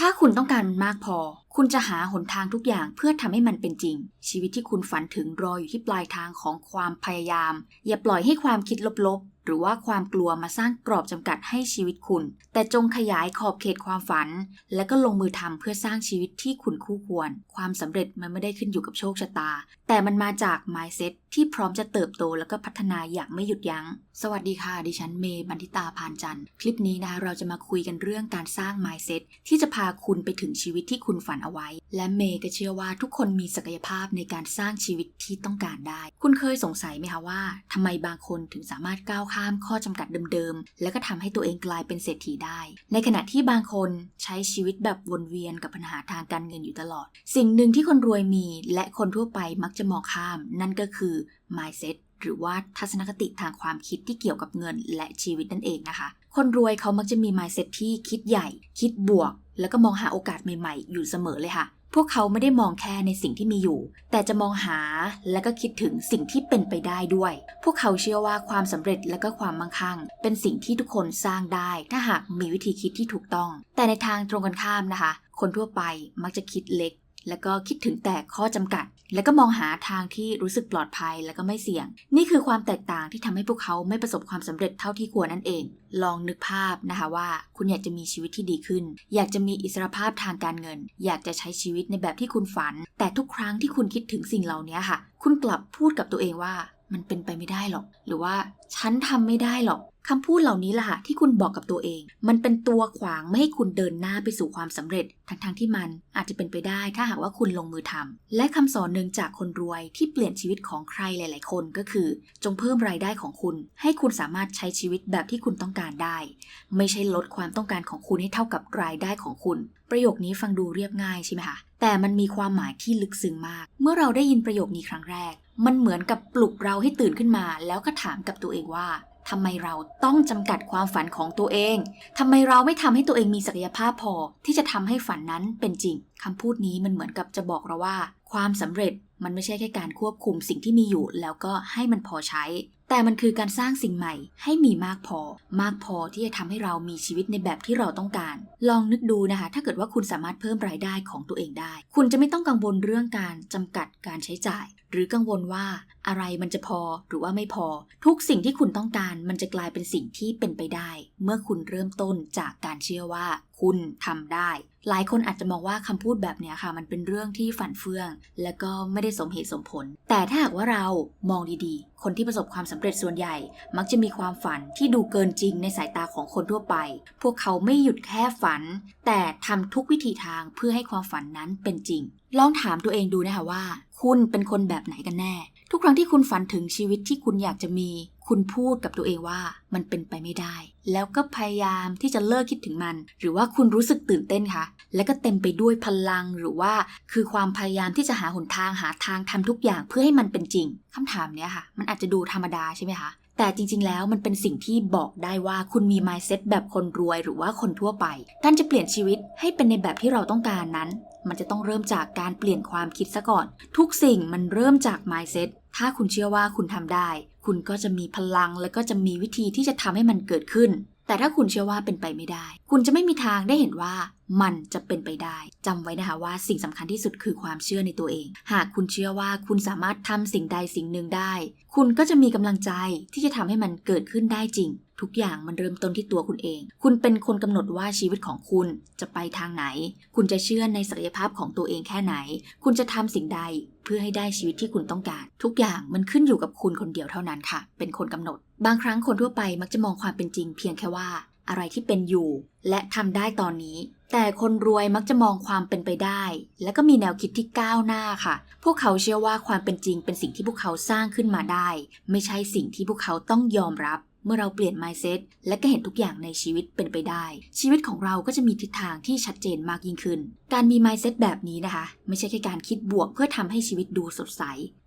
ถ้าคุณต้องการมันมากพอ คุณจะหาหนทางทุกอย่างเพื่อทำให้มันเป็นจริง ชีวิตที่คุณฝันถึงรออยู่ที่ปลายทางของความพยายาม อย่าปล่อยให้ความคิดลบๆ หรือว่าความกลัวมาสร้างกรอบจำกัดให้ชีวิตคุณ แต่จงขยายขอบเขตความฝัน และก็ลงมือทำเพื่อสร้างชีวิตที่คุณคู่ควร ความสำเร็จมันไม่ได้ขึ้นอยู่กับโชคชะตา แต่มันมาจาก mindset ที่พร้อมจะเติบโตแล้วก็พัฒนาอย่างไม่หยุดยัง้ง สวัสดีค่ะ ดิฉันเมย์บันทิตาพานจันทร์ คลิปนี้นะคะเราจะมาคุยกันเรื่องการสร้าง mindset ที่จะพาคุณไปถึงชีวิตที่คุณฝันเอาไว้ และเมย์ก็เชื่อว่าทุกคนมีศักยภาพในการสร้างชีวิตที่ต้องการได้ คุณเคยสงสัยไหมคะว่าทำไมบางคนถึงสามารถก้าวข้ามข้อจำกัดเดิมๆ แล้วก็ทำให้ตัวเองกลายเป็นเศรษฐีได้ ในขณะที่บางคนใช้ชีวิตแบบวนเวียนกับปัญหาทางการเงินอยู่ตลอด สิ่งหนึ่งที่คนรวยมี และคนทั่วไปมักจะมองข้าม นั่นก็คือ mindset หรือว่าทัศนคติทางความคิดที่เกี่ยวกับเงินและชีวิตนั่นเองนะคะ คนรวยเขามักจะมี mindset ที่คิดใหญ่ คิดบวก แล้วก็มองหาโอกาสใหม่ๆ อยู่เสมอเลยค่ะ พวกเขาไม่ได้มองแค่ในสิ่งที่มีอยู่ แต่จะมองหาและก็คิดถึงสิ่งที่เป็นไปได้ด้วย พวกเขาเชื่อว่าความสำเร็จและก็ความมั่งคั่ง เป็นสิ่งที่ทุกคนสร้างได้ ถ้าหากมีวิธีคิดที่ถูกต้อง แต่ในทางตรงกันข้ามนะคะ คนทั่วไปมักจะคิดเล็ก แล้วก็คิดถึงแต่ข้อจำกัด แล้วก็มองหาทางที่รู้สึกปลอดภัยแล้วก็ไม่เสี่ยง นี่คือความแตกต่างที่ทำให้พวกเขาไม่ประสบความสำเร็จเท่าที่ควรนั่นเอง ลองนึกภาพนะคะว่า คุณอยากจะมีชีวิตที่ดีขึ้น อยากจะมีอิสรภาพทางการเงิน อยากจะใช้ชีวิตในแบบที่คุณฝัน แต่ทุกครั้งที่คุณคิดถึงสิ่งเหล่านี้ค่ะ คุณกลับพูดกับตัวเองว่า มันเป็นไปไม่ได้หรอก หรือว่าฉันทำไม่ได้หรอก คำพูดเหล่านี้ละค่ะที่คุณบอกกับตัวเอง มันเป็นตัวขวางไม่ให้คุณเดินหน้าไปสู่ความสำเร็จ ทั้งๆทที่มันอาจจะเป็นไปได้ถ้าหากว่าคุณลงมือทำและคำสอนหนึ่งจากคนรวยที่เปลี่ยนชีวิตของใครหลาย ๆ คนก็คือ จงเพิ่มรายได้ของคุณ ให้คุณสามารถใช้ชีวิตแบบที่คุณต้องการได้ ไม่ใช่ลดความต้องการของคุณให้เท่ากับรายได้ของคุณ ประโยคนี้ฟังดูเรียบง่ายใช่ไหมคะแต่มันมีความหมายที่ลึกซึ้งมาก เมื่อเราได้ยินประโยคนี้ครั้งแรก มันเหมือนกับปลุกเราให้ตื่นขึ้นมา แล้วก็ถามกับตัวเองว่า ทำไมเราต้องจำกัดความฝันของตัวเอง ทำไมเราไม่ทำให้ตัวเองมีศักยภาพพอ ที่จะทำให้ฝันนั้นเป็นจริงคำพูดนี้มันเหมือนกับจะบอกเราว่า ความสำเร็จมันไม่ใช่แค่การควบคุมสิ่งที่มีอยู่ แล้วก็ให้มันพอใช้ แต่มันคือการสร้างสิ่งใหม่ ให้มีมากพอ มากพอที่จะทำให้เรามีชีวิตในแบบที่เราต้องการ ลองนึกดูนะคะ ถ้าเกิดว่าคุณสามารถเพิ่มรายได้ของตัวเองได้ คุณจะไม่ต้องกังวลเรื่องการจำกัดการใช้จ่าย หรือกังวลว่าอะไรมันจะพอหรือว่าไม่พอ ทุกสิ่งที่คุณต้องการมันจะกลายเป็นสิ่งที่เป็นไปได้ เมื่อคุณเริ่มต้นจากการเชื่อว่าคุณทำได้ หลายคนอาจจะมองว่าคำพูดแบบนี้ค่ะ มันเป็นเรื่องที่ฝันเฟื่อง และก็ไม่ได้สมเหตุสมผล แต่ถ้าหากว่าเรามองดีๆ คนที่ประสบความสำเร็จส่วนใหญ่ มักจะมีความฝันที่ดูเกินจริงในสายตาของคนทั่วไป พวกเขาไม่หยุดแค่ฝัน แต่ทำทุกวิธีทางเพื่อให้ความฝันนั้นเป็นจริง ลองถามตัวเองดูนะคะว่า คุณเป็นคนแบบไหนกันแน่ ทุกครั้งที่คุณฝันถึงชีวิตที่คุณอยากจะมี คุณพูดกับตัวเองว่ามันเป็นไปไม่ได้ แล้วก็พยายามที่จะเลิกคิดถึงมัน หรือว่าคุณรู้สึกตื่นเต้นคะและก็เต็มไปด้วยพลังหรือว่า คือความพยายามที่จะหาหนทางหาทางทำทุกอย่างเพื่อให้มันเป็นจริงคำถามเนี้ยค่ะ มันอาจจะดูธรรมดาใช่ไหมคะ แต่จริง ๆ แล้วมันเป็นสิ่งที่บอกได้ว่าคุณมี mindset แบบคนรวยหรือว่าคนทั่วไป การจะเปลี่ยนชีวิตให้เป็นในแบบที่เราต้องการนั้น มันจะต้องเริ่มจากการเปลี่ยนความคิดซะก่อน ทุกสิ่งมันเริ่มจาก mindset ถ้าคุณเชื่อว่าคุณทำได้ คุณก็จะมีพลังและก็จะมีวิธีที่จะทำให้มันเกิดขึ้น แต่ถ้าคุณเชื่อว่าเป็นไปไม่ได้ คุณจะไม่มีทางได้เห็นว่ามันจะเป็นไปได้จำไว้นะคะว่าสิ่งสำคัญที่สุดคือความเชื่อในตัวเอง หากคุณเชื่อว่าคุณสามารถทำสิ่งใดสิ่งหนึ่งได้ คุณก็จะมีกำลังใจที่จะทำให้มันเกิดขึ้นได้จริง ทุกอย่างมันเริ่มต้นที่ตัวคุณเอง คุณเป็นคนกำหนดว่าชีวิตของคุณจะไปทางไหน คุณจะเชื่อในศักยภาพของตัวเองแค่ไหน คุณจะทำสิ่งใดเพื่อให้ได้ชีวิตที่คุณต้องการ ทุกอย่างมันขึ้นอยู่กับคุณคนเดียวเท่านั้นค่ะ เป็นคนกำหนด บางครั้งคนทั่วไปมักจะมองความเป็นจริง เพียงแค่ว่าอะไรที่เป็นอยู่ และทำได้ตอนนี้ แต่คนรวยมักจะมองความเป็นไปได้ และก็มีแนวคิดที่ก้าวหน้าค่ะ พวกเขาเชื่อว่าความเป็นจริงเป็นสิ่งที่พวกเขาสร้างขึ้นมาได้ ไม่ใช่สิ่งที่พวกเขาต้องยอมรับ เมื่อเราเปลี่ยน mindset และก็เห็นทุกอย่างในชีวิตเป็นไปได้ ชีวิตของเราก็จะมีทิศทางที่ชัดเจนมากยิ่งขึ้น การมี mindset แบบนี้นะคะ ไม่ใช่แค่การคิดบวกเพื่อทำให้ชีวิตดูสดใส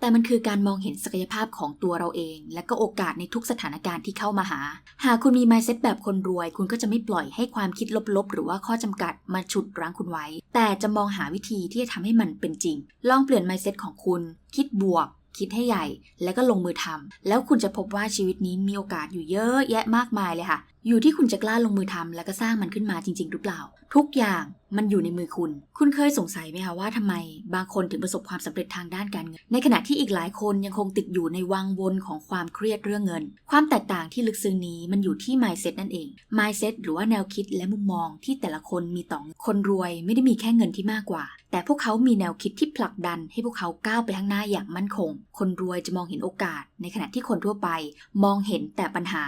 แต่มันคือการมองเห็นศักยภาพของตัวเราเอง และก็โอกาสในทุกสถานการณ์ที่เข้ามาหา หากคุณมี mindset แบบคนรวย คุณก็จะไม่ปล่อยให้ความคิดลบๆ หรือว่าข้อจำกัดมาฉุดรั้งคุณไว้ แต่จะมองหาวิธีที่จะทำให้มันเป็นจริง ลองเปลี่ยน mindset ของคุณ คิดบวก คิดให้ใหญ่ แล้วก็ลงมือทำแล้วคุณจะพบว่าชีวิตนี้มีโอกาสอยู่เยอะแยะมากมายเลยค่ะ อยู่ที่คุณจะกล้าลงมือทำและก็สร้างมันขึ้นมาจริง ๆ หรือเปล่า ทุกอย่างมันอยู่ในมือคุณ คุณเคยสงสัยไหมคะว่าทำไมบางคนถึงประสบความสำเร็จทางด้านการเงิน ในขณะที่อีกหลายคนยังคงติดอยู่ในวังวนของความเครียดเรื่องเงิน ความแตกต่างที่ลึกซึ้งนี้มันอยู่ที่ mindset นั่นเอง mindset หรือว่าแนวคิดและมุมมองที่แต่ละคนมีต่อคนรวยไม่ได้มีแค่เงินที่มากกว่า แต่พวกเขามีแนวคิดที่ผลักดัน ให้พวกเขาก้าวไปข้างหน้าอย่างมั่นคง คนรวยจะมองเห็นโอกาส ในขณะที่คนทั่วไป มองเห็นแต่ปัญหา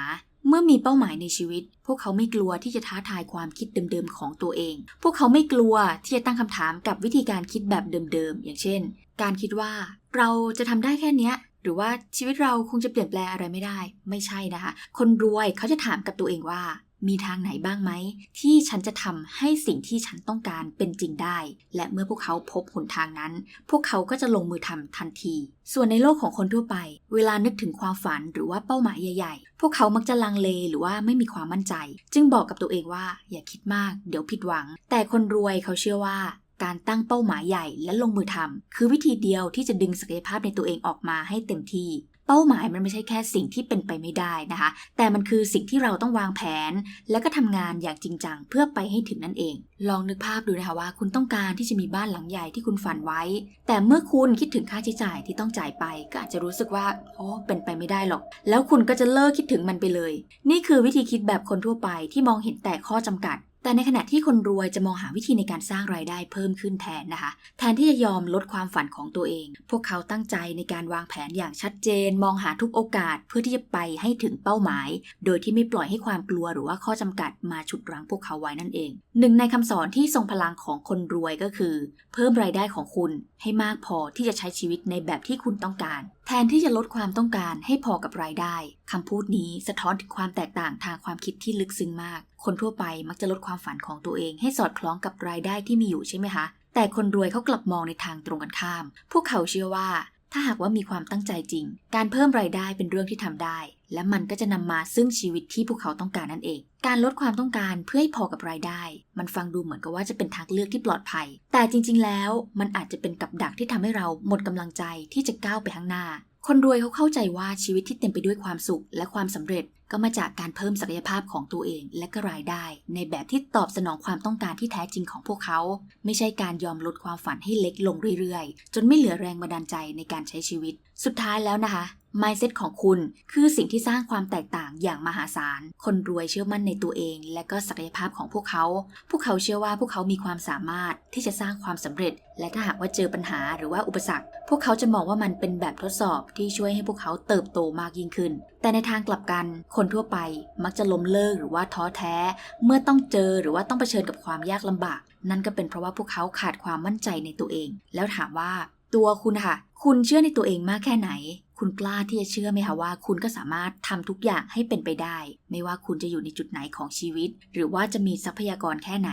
เมื่อมีเป้าหมายในชีวิต พวกเขาไม่กลัวที่จะท้าทายความคิดเดิมๆของตัวเอง พวกเขาไม่กลัวที่จะตั้งคำถามกับวิธีการคิดแบบเดิมๆ อย่างเช่น การคิดว่าเราจะทำได้แค่เนี้ย รือว่าชีวิตเราคงจะเปลี่ยนแปลงอะไรไม่ได้ ไม่ใช่นะคะ คนรวยเขาจะถามกับตัวเองว่า มีทางไหนบ้างไหม ที่ฉันจะทำให้สิ่งที่ฉันต้องการเป็นจริงได้ และเมื่อพวกเขาพบหนทางนั้น พวกเขาก็จะลงมือทำทันที ส่วนในโลกของคนทั่วไป เวลานึกถึงความฝันหรือว่าเป้าหมายใหญ่ ๆ พวกเขามักจะลังเลหรือว่าไม่มีความมั่นใจ จึงบอกกับตัวเองว่า อย่าคิดมาก เดี๋ยวผิดหวัง แต่คนรวยเขาเชื่อว่า การตั้งเป้าหมายใหญ่และลงมือทำคือวิธีเดียวที่จะดึงศักยภาพในตัวเองออกมาให้เต็มที่เป้าหมายมันไม่ใช่แค่สิ่งที่เป็นไปไม่ได้นะคะ แต่มันคือสิ่งที่เราต้องวางแผน และก็ทำงานอย่างจริงจังเพื่อไปให้ถึงนั่นเอง ลองนึกภาพดูนะคะว่า คุณต้องการที่จะมีบ้านหลังใหญ่ที่คุณฝันไว้ แต่เมื่อคุณคิดถึงค่าใช้จ่ายที่ต้องจ่ายไป ก็อาจจะรู้สึกว่าโอ้เป็นไปไม่ได้หรอก แล้วคุณก็จะเลิกคิดถึงมันไปเลย นี่คือวิธีคิดแบบคนทั่วไปที่มองเห็นแต่ข้อจำกัด แต่ในขณะที่คนรวยจะมองหาวิธีในการสร้างรายได้เพิ่มขึ้นแทนนะคะ แทนที่จะยอมลดความฝันของตัวเอง พวกเขาตั้งใจในการวางแผนอย่างชัดเจน มองหาทุกโอกาสเพื่อที่จะไปให้ถึงเป้าหมาย โดยที่ไม่ปล่อยให้ความกลัวหรือว่าข้อจำกัดมาฉุดรั้งพวกเขาไว้นั่นเอง หนึ่งในคำสอนที่ทรงพลังของคนรวยก็คือ เพิ่มรายได้ของคุณให้มากพอที่จะใช้ชีวิตในแบบที่คุณต้องการ แทนที่จะลดความต้องการให้พอกับรายได้คำพูดนี้สะท้อนถึงความแตกต่างทางความคิดที่ลึกซึ้งมาก คนทั่วไปมักจะลดความฝันของตัวเอง ให้สอดคล้องกับรายได้ที่มีอยู่ใช่ไหมคะ แต่คนรวยเขากลับมองในทางตรงกันข้าม พวกเขาเชื่อว่า ถ้าหากว่ามีความตั้งใจจริง การเพิ่มรายได้เป็นเรื่องที่ทำได้ และมันก็จะนำมาซึ่งชีวิตที่พวกเขาต้องการนั่นเอง การลดความต้องการเพื่อให้พอกับรายได้ มันฟังดูเหมือนกับว่าจะเป็นทางเลือกที่ปลอดภัย แต่จริง ๆ แล้วมันอาจจะเป็นกับดักที่ทำให้เราหมดกำลังใจที่จะก้าวไปข้างหน้า คนรวยเขาเข้าใจว่าชีวิตที่เต็มไปด้วยความสุขและความสำเร็จก็มาจากการเพิ่มศักยภาพของตัวเองและก็รายได้ ในแบบที่ตอบสนองความต้องการที่แท้จริงของพวกเขา ไม่ใช่การยอมลดความฝันให้เล็กลงเรื่อยๆ จนไม่เหลือแรงบันดาลใจในการใช้ชีวิต สุดท้ายแล้วนะคะ mindset ของคุณคือสิ่งที่สร้างความแตกต่างอย่างมหาศาล คนรวยเชื่อมั่นในตัวเอง และก็ศักยภาพของพวกเขา พวกเขาเชื่อว่าพวกเขามีความสามารถที่จะสร้างความสำเร็จ และถ้าหากว่าเจอปัญหาหรือว่าอุปสรรค พวกเขาจะมองว่ามันเป็นแบบทดสอบที่ช่วยให้พวกเขาเติบโตมากยิ่งขึ้น แต่ในทางกลับกัน คนทั่วไปมักจะล้มเลิกหรือว่าท้อแท้ เมื่อต้องเจอหรือว่าต้องเผชิญกับความยากลำบาก นั่นก็เป็นเพราะว่าพวกเขาขาดความมั่นใจในตัวเอง แล้วถามว่าตัวคุณค่ะ คุณเชื่อในตัวเองมากแค่ไหน คุณกล้าที่จะเชื่อไหมคะว่า คุณก็สามารถทำทุกอย่างให้เป็นไปได้ ไม่ว่าคุณจะอยู่ในจุดไหนของชีวิต หรือว่าจะมีทรัพยากรแค่ไหน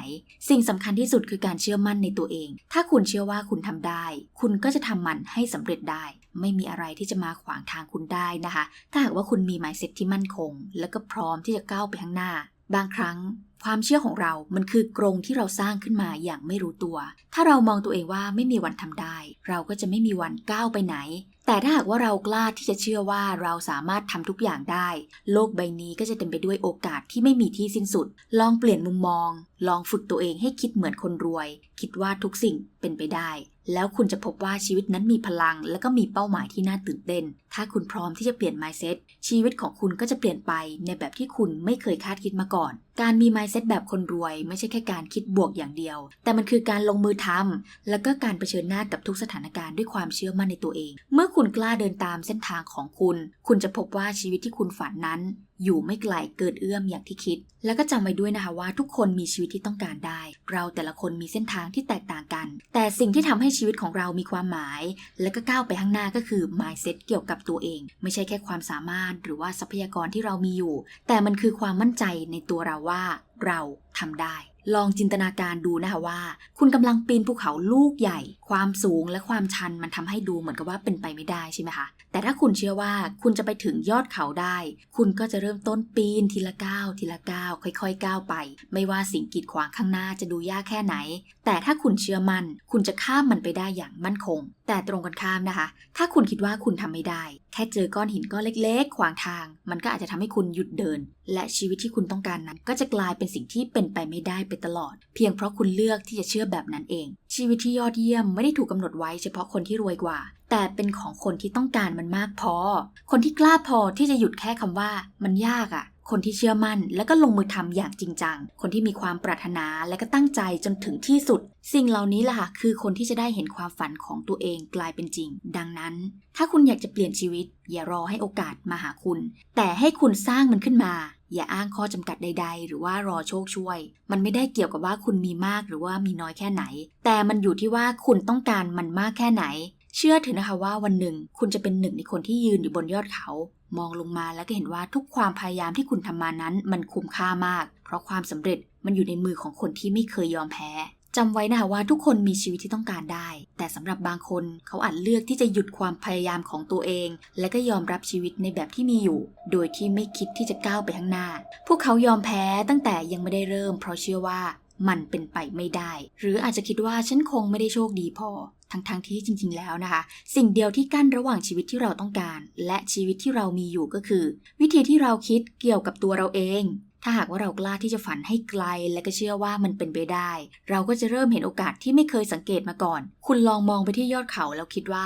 สิ่งสำคัญที่สุดคือการเชื่อมั่นในตัวเอง ถ้าคุณเชื่อว่าคุณทำได้ คุณก็จะทำมันให้สำเร็จได้ ไม่มีอะไรที่จะมาขวางทางคุณได้นะคะ ถ้าหากว่าคุณมี mindset ที่มั่นคง และก็พร้อมที่จะก้าวไปข้างหน้า บางครั้ง ความเชื่อของเรา มันคือกรงที่เราสร้างขึ้นมาอย่างไม่รู้ตัว ถ้าเรามองตัวเองว่าไม่มีวันทำได้ เราก็จะไม่มีวันก้าวไปไหน แต่ถ้าหากว่าเรากล้าที่จะเชื่อว่าเราสามารถทำทุกอย่างได้ โลกใบนี้ก็จะเต็มไปด้วยโอกาสที่ไม่มีที่สิ้นสุด ลองเปลี่ยนมุมมอง ลองฝึกตัวเองให้คิดเหมือนคนรวย คิดว่าทุกสิ่งเป็นไปได้ แล้วคุณจะพบว่าชีวิตนั้นมีพลัง และก็มีเป้าหมายที่น่าตื่นเต้น ถ้าคุณพร้อมที่จะเปลี่ยน mindset ชีวิตของคุณก็จะเปลี่ยนไปในแบบที่คุณไม่เคยคาดคิดมาก่อน การมี mindset แบบคนรวย ไม่ใช่แค่การคิดบวกอย่างเดียว แต่มันคือการลงมือทำแล้วก็การเผชิญหน้ากับทุกสถานการณ์ด้วยความเชื่อมั่นในตัวเอง เมื่อคุณกล้าเดินตามเส้นทางของคุณ คุณจะพบว่าชีวิตที่คุณฝันนั้น อยู่ไม่ไกลเกินเอื้อมอย่างที่คิด แล้วก็จำไว้ด้วยนะคะว่าทุกคนมีชีวิตที่ต้องการได้ เราแต่ละคนมีเส้นทางที่แตกต่างกัน แต่สิ่งที่ทำให้ชีวิตของเรามีความหมาย และก็ก้าวไปข้างหน้าก็คือ mindset เกี่ยวกับตัวเอง ไม่ใช่แค่ความสามารถหรือว่าทรัพยากรที่เรามีอยู่ แต่มันคือความมั่นใจในตัวเราว่าเราทำได้ ลองจินตนาการดูนะคะว่า คุณกำลังปีนภูเขาลูกใหญ่ ความสูงและความชันมันทำให้ดูเหมือนกับว่าเป็นไปไม่ได้ใช่ไหมคะ แต่ถ้าคุณเชื่อว่าคุณจะไปถึงยอดเขาได้ คุณก็จะเริ่มต้นปีนทีละก้าวทีละก้าวค่อยๆก้าวไป ไม่ว่าสิ่งกีดขวางข้างหน้าจะดูยากแค่ไหน แต่ถ้าคุณเชื่อมัน่น คุณจะข้ามมันไปได้อย่างมั่นคงแต่ตรงกันข้ามนะคะ ถ้าคุณคิดว่าคุณทำไม่ได้ แค่เจอก้อนหินก้อนเล็กๆ ขวางทาง มันก็อาจจะทำให้คุณหยุดเดิน และชีวิตที่คุณต้องการนั้น ก็จะกลายเป็นสิ่งที่เป็นไปไม่ได้ไปตลอด เพียงเพราะคุณเลือกที่จะเชื่อแบบนั้นเอง ชีวิตที่ยอดเยี่ยมไม่ได้ถูกกำหนดไว้เฉพาะคนที่รวยกว่า แต่เป็นของคนที่ต้องการมันมากพอ คนที่กล้าพอที่จะหยุดแค่คำว่ามันยากอะ่ะ คนที่เชื่อมั่น และก็ลงมือทำอย่างจริงจัง คนที่มีความปรารถนาและก็ตั้งใจจนถึงที่สุด สิ่งเหล่านี้ล่ะค่ะคือคนที่จะได้เห็นความฝันของตัวเองกลายเป็นจริง ดังนั้น ถ้าคุณอยากจะเปลี่ยนชีวิต อย่ารอให้โอกาสมาหาคุณ แต่ให้คุณสร้างมันขึ้นมา อย่าอ้างข้อจำกัดใด ๆ หรือว่ารอโชคช่วย มันไม่ได้เกี่ยวกับว่าคุณมีมากหรือว่ามีน้อยแค่ไหน แต่มันอยู่ที่ว่าคุณต้องการมันมากแค่ไหน เชื่อเถอะนะคะว่าวันหนึ่งคุณจะเป็นหนึ่งในคนที่ยืนอยู่บนยอดเขา มองลงมาแล้วก็เห็นว่าทุกความพยายามที่คุณทำมานั้นมันคุ้มค่ามาก เพราะความสำเร็จมันอยู่ในมือของคนที่ไม่เคยยอมแพ้จำไว้นะคะว่าทุกคนมีชีวิตที่ต้องการได้ แต่สำหรับบางคนเขาอาจเลือกที่จะหยุดความพยายามของตัวเอง และก็ยอมรับชีวิตในแบบที่มีอยู่ โดยที่ไม่คิดที่จะก้าวไปข้างหน้า พวกเขายอมแพ้ตั้งแต่ยังไม่ได้เริ่ม เพราะเชื่อว่ามันเป็นไปไม่ได้ หรืออาจจะคิดว่าฉันคงไม่ได้โชคดีพอ ทั้งๆทที่จริง ๆ แล้วนะคะ สิ่งเดียวที่กั้นระหว่างชีวิตที่เราต้องการ และชีวิตที่เรามีอยู่ก็คือ วิธีที่เราคิดเกี่ยวกับตัวเราเอง ถ้าหากว่าเรากล้าที่จะฝันให้ไกล และก็เชื่อว่ามันเป็นไปได้ เราก็จะเริ่มเห็นโอกาสที่ไม่เคยสังเกตมาก่อน คุณลองมองไปที่ยอดเขาแล้วคิดว่า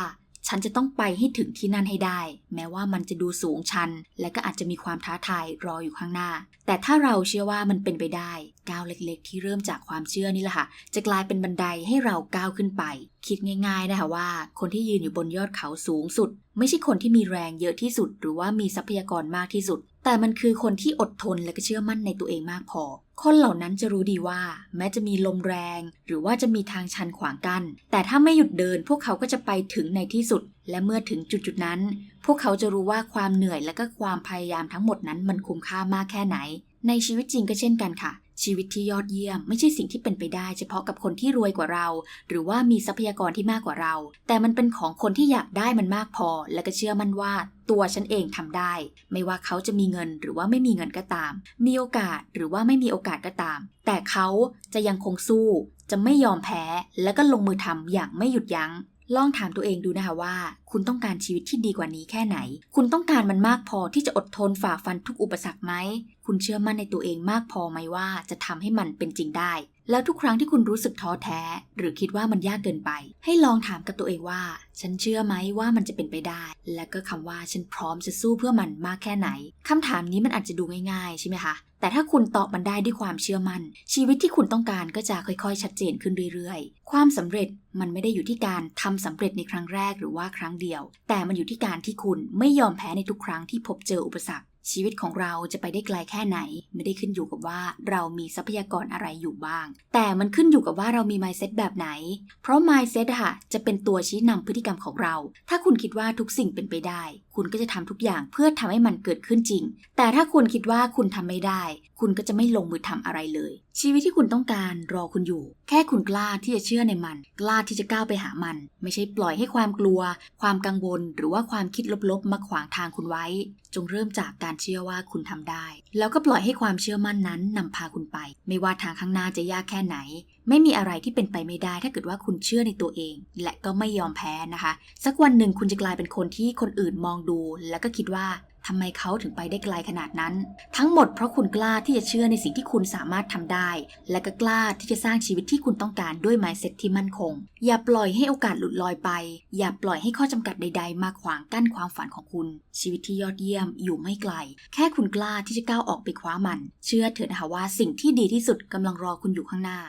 ฉันจะต้องไปให้ถึงที่นั่นให้ได้ แม้ว่ามันจะดูสูงชัน และก็อาจจะมีความท้าทายรออยู่ข้างหน้า แต่ถ้าเราเชื่อว่ามันเป็นไปได้ ก้าวเล็กๆ ที่เริ่มจากความเชื่อนี่แหละค่ะ จะกลายเป็นบันไดให้เราก้าวขึ้นไป คิดง่าย ๆนะคะว่า คนที่ยืนอยู่บนยอดเขาสูงสุด ไม่ใช่คนที่มีแรงเยอะที่สุด หรือว่ามีทรัพยากรมากที่สุด แต่มันคือคนที่อดทนและก็เชื่อมั่นในตัวเองมากพอ คนเหล่านั้นจะรู้ดีว่า แม้จะมีลมแรง หรือว่าจะมีทางชันขวางกัน้นแต่ถ้าไม่หยุดเดิน พวกเขาก็จะไปถึงในที่สุด และเมื่อถึงจุดจุดนั้น พวกเขาจะรู้ว่าความเหนื่อยและก็ความพยายามทั้งหมดนั้นมันคุ้มค่ามากแค่ไหน ในชีวิตจริงก็เช่นกันค่ะ ชีวิตที่ยอดเยี่ยม ไม่ใช่สิ่งที่เป็นไปได้ เฉพาะกับคนที่รวยกว่าเรา หรือว่ามีทรัพยากรที่มากกว่าเรา แต่มันเป็นของคนที่อยากได้มันมากพอ และก็เชื่อมั่นว่าตัวฉันเองทำได้ ไม่ว่าเขาจะมีเงินหรือว่าไม่มีเงินก็ตาม มีโอกาสหรือว่าไม่มีโอกาสก็ตาม แต่เขาจะยังคงสู้ จะไม่ยอมแพ้ และก็ลงมือทำอย่างไม่หยุดยัง้ง ลองถามตัวเองดูนะคะว่า คุณต้องการชีวิตที่ดีกว่านี้แค่ไหน คุณต้องการมันมากพอที่จะอดทนฝ่าฟันทุกอุปสรรคไหม คุณเชื่อมั่นในตัวเองมากพอไหมว่าจะทำให้มันเป็นจริงได้ แล้วทุกครั้งที่คุณรู้สึกท้อแท้ หรือคิดว่ามันยากเกินไป ให้ลองถามกับตัวเองว่า ฉันเชื่อไหมว่ามันจะเป็นไปได้ และก็คำว่าฉันพร้อมจะสู้เพื่อมันมากแค่ไหนคำถามนี้มันอาจจะดูง่ายๆใช่ไหมคะแต่ถ้าคุณตอบมันได้ด้วยความเชื่อมั่น ชีวิตที่คุณต้องการก็จะค่อยๆ ชัดเจนขึ้นเรื่อยๆ ความสำเร็จมันไม่ได้อยู่ที่การทำสำเร็จในครั้งแรกหรือว่าครั้งเดียว แต่มันอยู่ที่การที่คุณไม่ยอมแพ้ในทุกครั้งที่พบเจออุปสรรค ชีวิตของเราจะไปได้ไกลแค่ไหน ไม่ได้ขึ้นอยู่กับว่าเรามีทรัพยากรอะไรอยู่บ้าง แต่มันขึ้นอยู่กับว่าเรามี mindset แบบไหน เพราะ mindset ค่ะ จะเป็นตัวชี้นำพฤติกรรมของเรา ถ้าคุณคิดว่าทุกสิ่งเป็นไปได้ คุณก็จะทำทุกอย่างเพื่อทำให้มันเกิดขึ้นจริง แต่ถ้าคุณคิดว่าคุณทำไม่ได้ คุณก็จะไม่ลงมือทำอะไรเลย ชีวิตที่คุณต้องการรอคุณอยู่ แค่คุณกล้าที่จะเชื่อในมัน กล้าที่จะก้าวไปหามัน ไม่ใช่ปล่อยให้ความกลัว ความกังวล หรือว่าความคิดลบๆ มาขวางทางคุณไว้ จงเริ่มจากการเชื่อว่าคุณทำได้ แล้วก็ปล่อยให้ความเชื่อมั่นนั้นนำพาคุณไป ไม่ว่าทางข้างหน้าจะยากแค่ไหน ไม่มีอะไรที่เป็นไปไม่ได้ ถ้าเกิดว่าคุณเชื่อในตัวเอง และก็ไม่ยอมแพ้นะคะ สักวันหนึ่งคุณจะกลายเป็นคนที่คนอื่นมองดู แล้วก็คิดว่า ทำไมเขาถึงไปได้ไกลขนาดนั้น ทั้งหมดเพราะคุณกล้าที่จะเชื่อในสิ่งที่คุณสามารถทำได้ และก็กล้าที่จะสร้างชีวิตที่คุณต้องการด้วย mindset ที่มั่นคง อย่าปล่อยให้โอกาสหลุดลอยไป อย่าปล่อยให้ข้อจำกัดใด ๆ มาขวางกั้นความฝันของคุณ ชีวิตที่ยอดเยี่ยมอยู่ไม่ไกล แค่คุณกล้าที่จะก้าวออกไปคว้ามัน เชื่อเถอะนะคะว่าสิ่งที่ดีที่สุดกำลังรอคุณอยู่ข้างหน้า